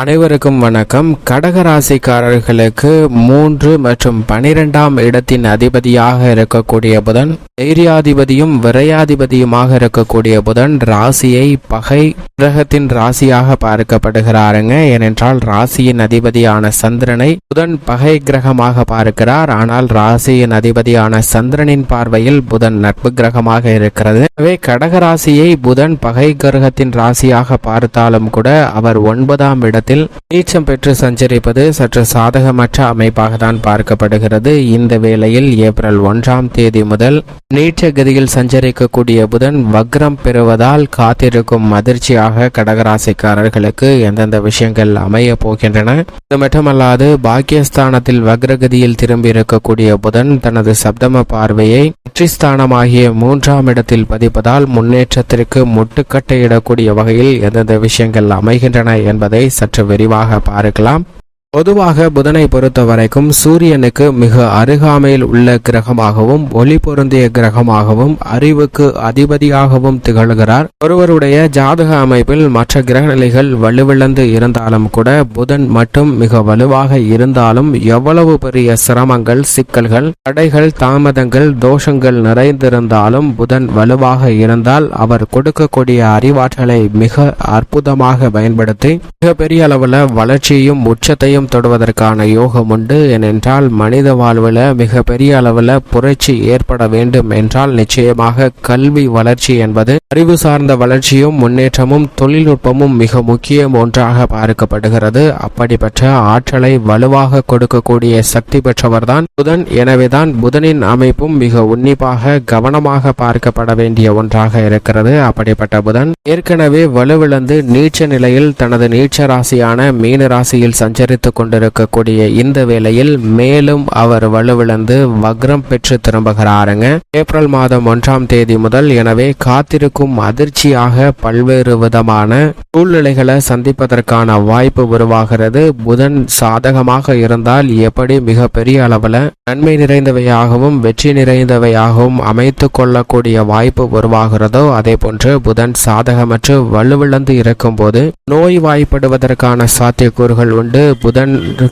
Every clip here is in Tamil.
அனைவருக்கும் வணக்கம். கடகராசிக்காரர்களுக்கு மூன்று மற்றும் பனிரெண்டாம் இடத்தின் அதிபதியாக இருக்கக்கூடிய புதன் தைரியாதிபதியும் விரையாதிபதியுமாக இருக்கக்கூடிய புதன் ராசியை பகை கிரகத்தின் ராசியாக பார்க்கப்படுகிறாருங்க. ஏனென்றால் ராசியின் அதிபதியான சந்திரனை புதன் பகை கிரகமாக பார்க்கிறார். ஆனால் ராசியின் அதிபதியான சந்திரனின் பார்வையில் புதன் நட்பு கிரகமாக இருக்கிறது. எனவே கடகராசியை புதன் பகை கிரகத்தின் ராசியாக பார்த்தாலும் கூட அவர் ஒன்பதாம் இடத்தில் நீச்சம் பெற்று சஞ்சரிப்பது சற்று சாதகமற்ற அமைப்பாக தான் பார்க்கப்படுகிறது. இந்த வேளையில் ஏப்ரல் ஒன்றாம் தேதி முதல் நீச்ச கதியில் சஞ்சரிக்கக்கூடிய புதன் வக்ரம் பெறுவதால் காத்திருக்கும் அதிர்ச்சியாக கடகராசிக்காரர்களுக்கு எந்தெந்த விஷயங்கள் அமைய போகின்றன? இது மட்டுமல்லாது பாக்கியஸ்தானத்தில் வக்ரகதியில் திரும்பி இருக்கக்கூடிய புதன் தனது சப்தம பார்வையை வெற்றிஸ்தானமாகிய மூன்றாம் இடத்தில் பதிப்பதால் முன்னேற்றத்திற்கு முட்டுக்கட்டையிடக்கூடிய வகையில் எந்தெந்த விஷயங்கள் அமைகின்றன என்பதை சற்று விரிவாக பார்க்கலாம். பொதுவாக புதனை பொறுத்த வரைக்கும் சூரியனுக்கு மிக அருகாமையில் உள்ள கிரகமாகவும் ஒளி பொருந்திய கிரகமாகவும் அறிவுக்கு அதிபதியாகவும் திகழ்கிறார். ஒருவருடைய ஜாதக அமைப்பில் மற்ற கிரகநிலைகள் வலுவிழந்து இருந்தாலும் கூட புதன் மட்டும் மிக வலுவாக இருந்தாலும் எவ்வளவு பெரிய சிரமங்கள் சிக்கல்கள் தடைகள் தாமதங்கள் தோஷங்கள் நிறைந்திருந்தாலும் புதன் வலுவாக இருந்தால் அவர் கொடுக்கக்கூடிய அறிவாற்றலை மிக அற்புதமாக பயன்படுத்தி மிகப்பெரிய அளவில் வளர்ச்சியும் உச்சத்தையும் உச்சம் தொடுவதற்கான யோகம் உண்டு. ஏனென்றால் மனித வாழ்வில் மிகப்பெரிய அளவில் புரட்சி ஏற்பட வேண்டும் என்றால் நிச்சயமாக கல்வி வளர்ச்சி என்பது அறிவு சார்ந்த வளர்ச்சியும் முன்னேற்றமும் தொழில்நுட்பமும் மிக முக்கியம் ஒன்றாக பார்க்கப்படுகிறது. அப்படிப்பட்ட ஆற்றலை வலுவாக கொடுக்கக்கூடிய சக்தி பெற்றவர்தான் புதன். எனவேதான் புதனின் அமைப்பும் மிக உன்னிப்பாக கவனமாக பார்க்கப்பட வேண்டிய ஒன்றாக இருக்கிறது. அப்படிப்பட்ட புதன் ஏற்கனவே வலுவிழந்து நீச்ச நிலையில் தனது நீச்ச ராசியான மீன ராசியில் சஞ்சரித்து கொண்டிருக்கக்கூடிய இந்த வேளையில் மேலும் அவர் வலுவிழந்து வக்ரம் பெற்று திரும்புகிறாருங்க. ஏப்ரல் மாதம் ஒன்றாம் தேதி முதல் எனவே காத்திருக்கும் அதிர்ச்சியாக பல்வேறு விதமான சூழ்நிலைகளை சந்திப்பதற்கான வாய்ப்பு உருவாகிறது. புதன் சாதகமாக இருந்தால் எப்படி மிகப்பெரிய அளவில் நன்மை நிறைந்தவையாகவும் வெற்றி நிறைந்தவையாகவும் அமைத்து கொள்ளக்கூடிய வாய்ப்பு உருவாகிறதோ அதே போன்று புதன் சாதகமற்று வலுவிழந்து இருக்கும் போது நோய் வாய்ப்படுவதற்கான சாத்தியக்கூறுகள் உண்டு. புதன்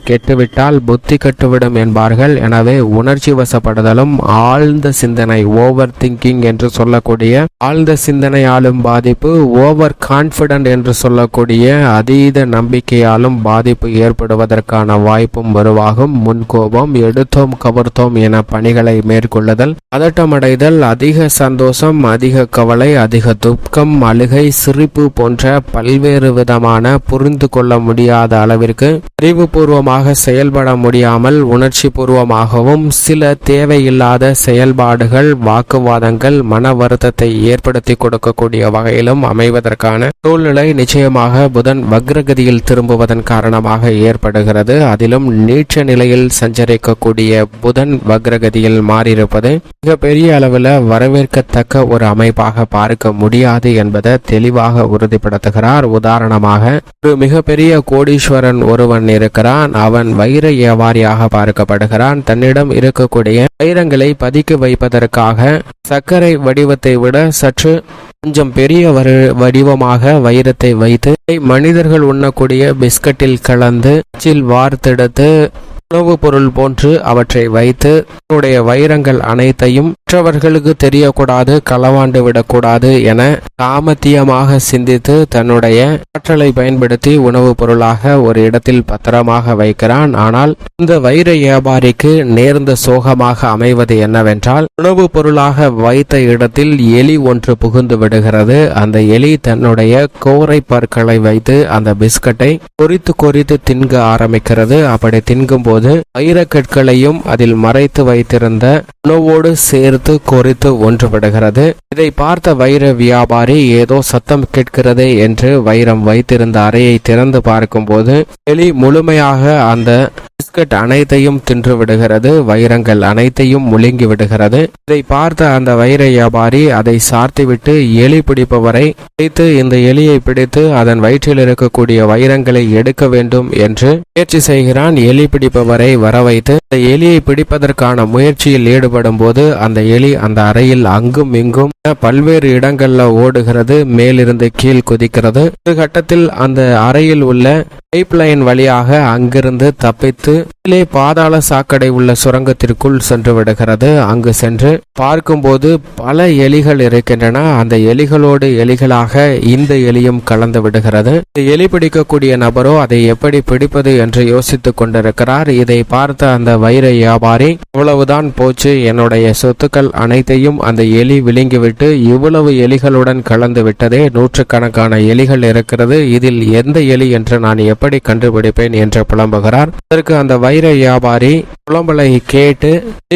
கெட்டுவிட்டால் புத்தி கெட்டுவிடும் என்பார்கள். எனவே உணர்ச்சி வசப்படுதலும் ஆழ்ந்த சிந்தனை ஓவர் திங்கிங் என்று சொல்லக்கூடிய ஆழ்ந்த சிந்தனையாலும் பாதிப்பு ஓவர் கான்பிடன்ட் என்று சொல்லக்கூடிய அதீத நம்பிக்கையாலும் பாதிப்பு ஏற்படுவதற்கான வாய்ப்பும் உருவாகும் முன்கோபம் எடுத்தோம் கவர்த்தோம் என பணிகளை மேற்கொள்ளுதல் பதட்டமடைதல் அதிக சந்தோஷம் அதிக கவலை அதிக துக்கம் அழுகை சிரிப்பு போன்ற பல்வேறு விதமான புரிந்து கொள்ள முடியாத அளவிற்கு அறிவுபூர்வமாக செயல்பட முடியாமல் உணர்ச்சி பூர்வமாகவும் சில தேவையில்லாத செயல்பாடுகள் வாக்குவாதங்கள் மன வருத்தத்தை ஏற்படுத்தி கொடுக்கக்கூடிய வகையிலும் அமைவதற்கான சூழ்நிலை நிச்சயமாக புதன் வக்ரகதியில் திரும்புவதன் காரணமாக ஏற்படுகிறது. அதிலும் நீச்ச நிலையில் சஞ்சரிக்கக்கூடிய புதன் வக்ரகதியில் மாறியிருப்பது மிகப்பெரிய அளவில் வரவேற்கத்தக்க ஒரு அமைப்பாக பார்க்க முடியாது என்பதை தெளிவாக உறுதிப்படுத்துகிறார். உதாரணமாக ஒரு மிகப்பெரிய கோடீஸ்வரன் ஒருவன் இருக்கிறான் அவன் வைர வியாபாரியாக பார்க்கப்படுகிறான். தன்னிடம் இருக்கக்கூடிய வைரங்களை பதுக்கி வைப்பதற்காக சர்க்கரை வடிவத்தை விட சற்று கொஞ்சம் பெரிய வடிவமாக வைரத்தை வைத்து மனிதர்கள் உண்ணக்கூடிய பிஸ்கட்டில் கலந்து வார்த்தெடுத்து உணவுப் பொருள் போன்று அவற்றை வைத்து தன்னுடைய வைரங்கள் அனைத்தையும் மற்றவர்களுக்கு தெரியக்கூடாது களவாண்டு விடக்கூடாது என சாமத்தியமாக சிந்தித்து தன்னுடைய ஆற்றலை பயன்படுத்தி உணவுப் பொருளாக ஒரு இடத்தில் பத்திரமாக வைக்கிறான். ஆனால் இந்த வைர வியாபாரிக்கு நேர்ந்த சோகமாக அமைவது என்னவென்றால் உணவுப் பொருளாக வைத்த இடத்தில் எலி ஒன்று புகுந்து விடுகிறது. அந்த எலி தன்னுடைய கோரை பற்களை வைத்து அந்த பிஸ்கட்டை கொறித்து கொறித்து தின்க ஆரம்பிக்கிறது. அப்படி தின்கும் போது வைரக்கற்களையும் அதில் மறைத்து வைத்திருந்த உணவோடு சேர்த்து கொறித்து ஒன்றுவிடுகிறது இதை பார்த்த வைர வியாபாரி ஏதோ சத்தம் கேட்கிறதே என்று வைரம் வைத்திருந்த அறையை திறந்து பார்க்கும்போது எலி முழுமையாக அந்த பிஸ்கட் அனைத்தையும் தின்று விடுகிறது வைரங்கள் அனைத்தையும் முழுங்கி விடுகிறது. இதை பார்த்த அந்த வைர வியாபாரி அதை சார்த்திவிட்டு எலி பிடிப்பவரை பிடித்து இந்த எலியை பிடித்து அதன் வயிற்றில் இருக்கக்கூடிய வைரங்களை எடுக்க வேண்டும் என்று முயற்சி செய்கிறான். எலி பிடிப்பவரை வர வைத்து இந்த எலியை பிடிப்பதற்கான முயற்சியில் ஈடுபடும் போது அந்த எலி அந்த அறையில் அங்கும் இங்கும் பல்வேறு இடங்கள்ல ஓடுகிறது மேலிருந்து கீழ் குதிக்கிறது. ஒரு கட்டத்தில் அந்த அறையில் உள்ள பைப் லைன் வழியாக அங்கிருந்து தப்பித்து கீழே பாதாள சாக்கடை உள்ள சுரங்கத்திற்குள் சென்று விடுகிறது. அங்கு சென்று பார்க்கும்போது பல எலிகள் இருக்கின்றன. அந்த எலிகளோடு எலிகளாக இந்த எலியும் கலந்து விடுகிறது. இந்த எலி பிடிக்கக்கூடிய நபரோ அதை எப்படி பிடிப்பது என்று யோசித்துக் கொண்டிருக்கிறார். இதை பார்த்த அந்த வைர வியாபாரி இவ்வளவுதான் போச்சு. என்னுடைய சொத்துக்கள் அனைத்தையும் அந்த எலி விழுங்கிவிட்டு இவ்வளவு எலிகளுடன் கலந்து விட்டதே. நூற்றுக்கணக்கான எலிகள் இருக்கிறது. இதில் எந்த எலி என்று நான் எப்படி கண்டுபிடிப்பேன்? என்று புலம்புகிறார். அதற்கு அந்த வைர வியாபாரி புலம்பலை கேட்டு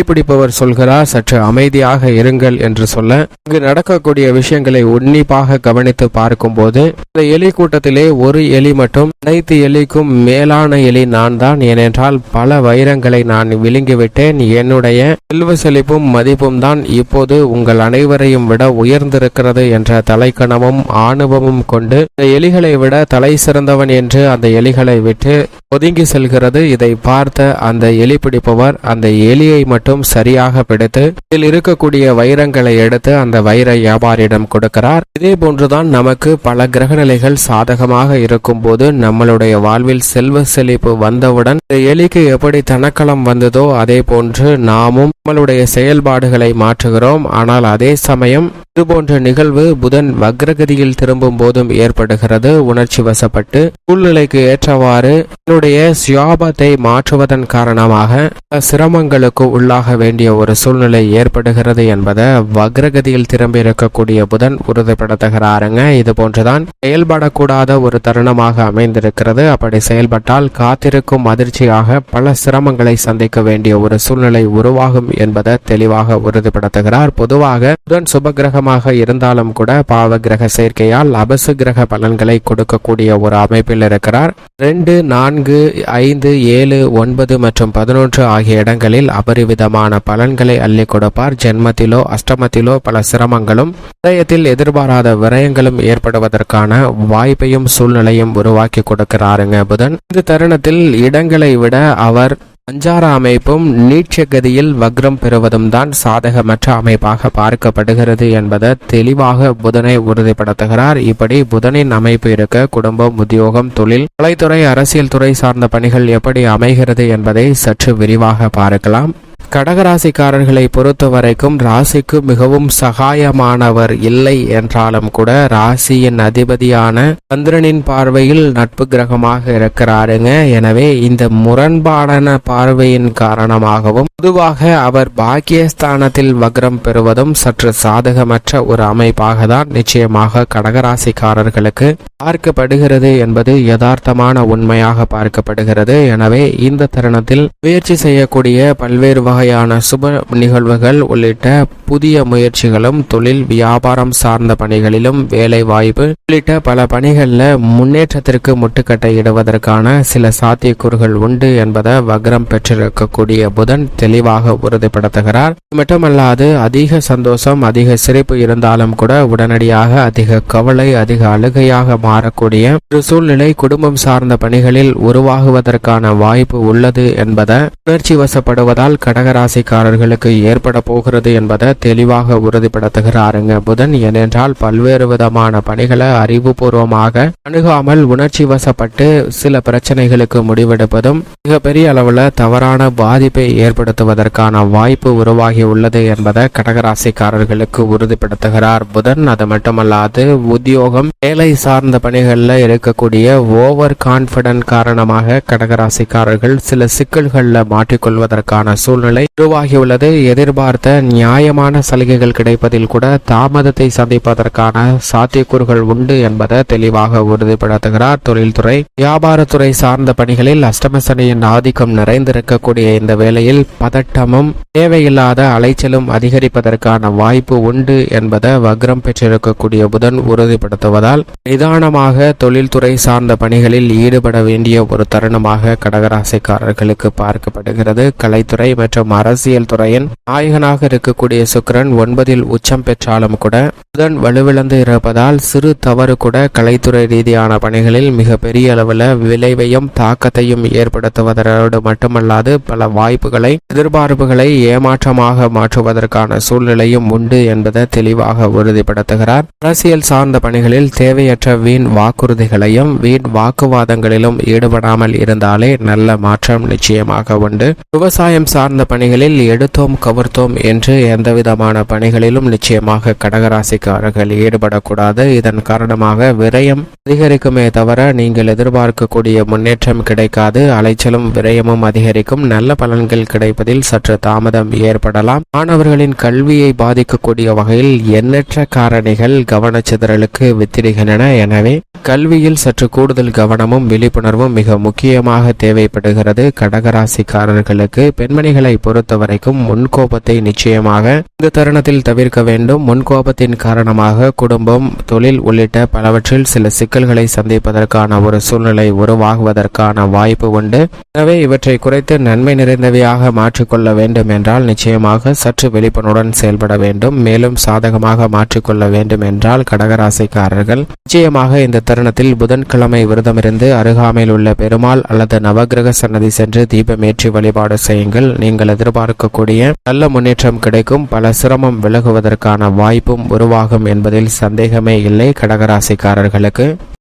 பிடிப்பவர் சொல்கிறார் சற்று அமைதியாக இருங்கள் என்று சொல்ல. இங்கு நடக்கக்கூடிய விஷயங்களை உன்னிப்பாக கவனித்து பார்க்கும்போது இந்த எலி கூட்டத்திலே ஒரு எலி மட்டும் அனைத்து எலிக்கும் மேலான எலி நான் தான் ஏனென்றால் பல வைரங்களை நான் விழுங்கிவிட்டேன். என்னுடைய செல்வ செழிப்பும் மதிப்பும் தான் இப்போது உங்கள் அனைவரையும் விட உயர்ந்திருக்கிறது என்ற தலைக்கணமும் ஆணவமும் கொண்டு இந்த எலிகளை விட தலை சிறந்தவன் என்று அந்த எலிகளை விட்டு ஒதுங்கி செல்கிறது. இதை பார்த்த அந்த எலி பிடிப்பவர் அந்த எலியை மட்டும் சரியாக பிடித்து இதில் இருக்கக்கூடிய வைரங்களை எடுத்து அந்த வைர வியாபாரியிடம் கொடுக்கிறார். இதே போன்றுதான் நமக்கு பல கிரகநிலைகள் சாதகமாக இருக்கும் போது நம்மளுடைய வாழ்வில் செல்வ செழிப்பு வந்தவுடன் இந்த எலிக்கு எப்படி தனக்களம் வந்ததோ அதே போன்று நாமும் நம்மளுடைய செயல்பாடுகளை மாற்றுகிறோம். ஆனால் அதே சமயம் இதுபோன்ற நிகழ்வு புதன் வக்ரகதியில் திரும்பும் போதும் ஏற்படுகிறது. உணர்ச்சி வசப்பட்டு சூழ்நிலைக்கு ஏற்றவாறு என்னுடைய சுயாபத்தை மாற்றுவதன் காரணமாக சிரமங்களுக்கு உள்ளாக வேண்டிய ஒரு சூழ்நிலை ஏற்படுகிறது என்பதை வக்ரகதியில் திரும்பி இருக்கக்கூடிய புதன் உறுதிப்படுத்துகிறாருங்க. இது போன்றுதான் செயல்படக்கூடாத ஒரு தருணமாக அமைந்திருக்கிறது. அப்படி செயல்பட்டால் காத்திருக்கும் அதிர்ச்சியாக பல சிரமங்களை சந்திக்க வேண்டிய ஒரு சூழ்நிலை உருவாகும் என்பதை தெளிவாக உறுதிப்படுத்துகிறார். பொதுவாக புதன் சுபகிரகம் சுபகிரகமாக இருந்தாலும் கூட பாவ கிரக சேர்க்கையால் அபசு கிரக பலன்களை கொடுக்கக்கூடிய ஒரு அமைப்பில் இருக்கிறார். ரெண்டு நான்கு ஐந்து ஏழு ஒன்பது மற்றும் பதினொன்று ஆகிய இடங்களில் அபரிவிதமான பலன்களை அள்ளி கொடுப்பார். ஜென்மத்திலோ அஷ்டமத்திலோ பல சிரமங்களும் இதயத்தில் எதிர்பாராத விரயங்களும் ஏற்படுவதற்கான வாய்ப்பையும் சூழ்நிலையும் உருவாக்கி கொடுக்கிறாருங்க புதன். இந்த தருணத்தில் இடங்களை விட அவர் பஞ்சார அமைப்பும் நீட்சகதியில் வக்ரம் பெறுவதும் தான் சாதகமற்ற அமைப்பாக பார்க்கப்படுகிறது என்பதை தெளிவாக புதனை உறுதிப்படுத்துகிறார். இப்படி புதனின் அமைப்பு இருக்க குடும்பம் உத்தியோகம் தொழில் கலைத்துறை அரசியல் துறை சார்ந்த பணிகள் எப்படி அமைகிறது என்பதை சற்று விரிவாக பார்க்கலாம். கடகராசிக்காரர்களை பொறுத்த வரைக்கும் ராசிக்கு மிகவும் சகாயமானவர் இல்லை என்றாலும் கூட ராசியின் அதிபதியான சந்திரனின் பார்வையில் நட்பு கிரகமாக இருக்கிறாருங்க. எனவே இந்த முரண்பாடான பார்வையின் காரணமாகவும் பொதுவாக அவர் பாக்கியஸ்தானத்தில் வக்ரம் பெறுவதும் சற்று சாதகமற்ற ஒரு அமைப்பாக தான் நிச்சயமாக கடகராசிக்காரர்களுக்கு பார்க்கப்படுகிறது என்பது யதார்த்தமான உண்மையாக பார்க்கப்படுகிறது. எனவே இந்த தருணத்தில் முயற்சி செய்யக்கூடிய பல்வேறு வகை வகையான சுப நிகழ்வுகள் உள்ளிட்ட புதிய முயற்சிகளும் தொழில் வியாபாரம் சார்ந்த பணிகளிலும் வேலை வாய்ப்பு உள்ளிட்ட பல பணிகளில் முன்னேற்றத்திற்கு முட்டுக்கட்டை இடுவதற்கான சில சாத்தியக்கூறுகள் உண்டு என்பதை வக்ரம் பெற்றிருக்கக்கூடிய புதன் தெளிவாக உறுதிப்படுத்துகிறார். மட்டுமல்லாது அதிக சந்தோஷம் அதிக சிரிப்பு இருந்தாலும் கூட உடனடியாக அதிக கவலை அதிக அழுகையாக மாறக்கூடிய ஒரு சூழ்நிலை குடும்பம் சார்ந்த பணிகளில் உருவாகுவதற்கான வாய்ப்பு உள்ளது என்பதை உணர்ச்சி வசப்படுவதால் கடகராசிக்காரர்களுக்கு ஏற்பட போகிறது என்பதை தெளிவாக உறுதிப்படுத்துகிறாருங்க. புதன் ஏனென்றால் பல்வேறு விதமான பணிகளை அறிவுபூர்வமாக அணுகாமல் உணர்ச்சி வசப்பட்டு சில பிரச்சனைகளுக்கு முடிவெடுப்பதும் மிகப்பெரிய அளவில் தவறான பாதிப்பை ஏற்படுத்துவதற்கான வாய்ப்பு உருவாகி உள்ளது என்பதை கடகராசிக்காரர்களுக்கு உறுதிப்படுத்துகிறார் புதன். அது மட்டுமல்லாது உத்தியோகம் வேலை சார்ந்த பணிகளில் இருக்கக்கூடிய ஓவர் கான்பிடன்ட் காரணமாக கடகராசிக்காரர்கள் சில சிக்கல்களில் மாட்டிக்கொள்வதற்கான சூழ்நிலை நிலை உருவாகியுள்ளது. எதிர்பார்த்த நியாயமான சலுகைகள் கிடைப்பதில் கூட தாமதத்தை சந்திப்பதற்கான சாத்தியக்கூறுகள் உண்டு என்பதை தெளிவாக உறுதிப்படுத்துகிறார் தொழில்துறை. வியாபாரத்துறை சார்ந்த பணிகளில் அஷ்டமசனியின் ஆதிக்கம் நிறைந்திருக்கக்கூடிய இந்த வேளையில் பதட்டமும் தேவையில்லாத அலைச்சலும் அதிகரிப்பதற்கான வாய்ப்பு உண்டு என்பதை வக்ரம் பெற்றிருக்கக்கூடிய புதன் உறுதிப்படுத்துவதால் நிதானமாக தொழில்துறை சார்ந்த பணிகளில் ஈடுபட வேண்டிய ஒரு தருணமாக கடகராசிக்காரர்களுக்கு பார்க்கப்படுகிறது. கலைத்துறை மற்றும் அரசியல் துறையின் நாயகனாக இருக்கக்கூடிய சுக்கிரன் ஒன்பதில் உச்சம் பெற்றாலும் கூட புதன் வலுவிழந்து இருப்பதால் சிறு தவறு கூட கலைத்துறை ரீதியான பணிகளில் மிக பெரிய அளவில் விளைவையும் தாக்கத்தையும் ஏற்படுத்துவதோடு மட்டுமல்லாது பல வாய்ப்புகளை எதிர்பார்ப்புகளை ஏமாற்றமாக மாற்றுவதற்கான சூழ்நிலையும் உண்டு என்பதை தெளிவாக உறுதிப்படுத்துகிறார். அரசியல் சார்ந்த பணிகளில் தேவையற்ற வீண் வாக்குறுதிகளையும் வீண் வாக்குவாதங்களிலும் ஈடுபடாமல் இருந்தாலே நல்ல மாற்றம் நிச்சயமாக உண்டு. விவசாயம் சார்ந்த பணிகளில் எடுத்தோம் கவர்த்தோம் என்று எந்தவிதமான பணிகளிலும் நிச்சயமாக கடகராசிக்காரர்கள் ஈடுபடக்கூடாது. இதன் காரணமாக விரயம் அதிகரிக்குமே தவிர நீங்கள் எதிர்பார்க்கக்கூடிய முன்னேற்றம் கிடைக்காது. அலைச்சலும் விரயமும் அதிகரிக்கும். நல்ல பலன்கள் கிடைப்பதில் சற்று தாமதம் ஏற்படலாம். மாணவர்களின் கல்வியை பாதிக்கக்கூடிய வகையில் எண்ணற்ற காரணிகள் கவனச்சிதறலுக்கு வித்திடுகின்றன. எனவே கல்வியில் சற்று கூடுதல் கவனமும் விழிப்புணர்வும் மிக முக்கியமாக தேவைப்படுகிறது. கடகராசிக்காரர்களுக்கு பெண்மணிகளை பொறுத்தவரைக்கும் முன்கோபத்தை நிச்சயமாக இந்த தருணத்தில் தவிர்க்க வேண்டும். முன்கோபத்தின் காரணமாக குடும்பம் தொழில் உள்ளிட்ட பலவற்றில் சில சிக்கல்களை சந்திப்பதற்கான ஒரு சூழ்நிலை உருவாகுவதற்கான வாய்ப்பு உண்டு. எனவே இவற்றை குறைத்து நன்மை நிறைந்தவையாக மாற்றிக்கொள்ள வேண்டும் என்றால் நிச்சயமாக சற்று விழிப்புணர்வுடன் செயல்பட வேண்டும். மேலும் சாதகமாக மாற்றிக்கொள்ள வேண்டும் என்றால் கடகராசிக்காரர்கள் நிச்சயமாக இந்த தருணத்தில் புதன்கிழமை விரதமிருந்து அருகாமையில் உள்ள பெருமாள் அல்லது நவகிரக சன்னதி சென்று தீபமேற்றி வழிபாடு செய்யுங்கள். நீங்கள் எதிர்பார்க்கக்கூடிய நல்ல முன்னேற்றம் கிடைக்கும். பல சிரமம் விலகுவதற்கான வாய்ப்பும் உருவாகும் என்பதில் சந்தேகமே இல்லை கடகராசிக்காரர்களுக்கு.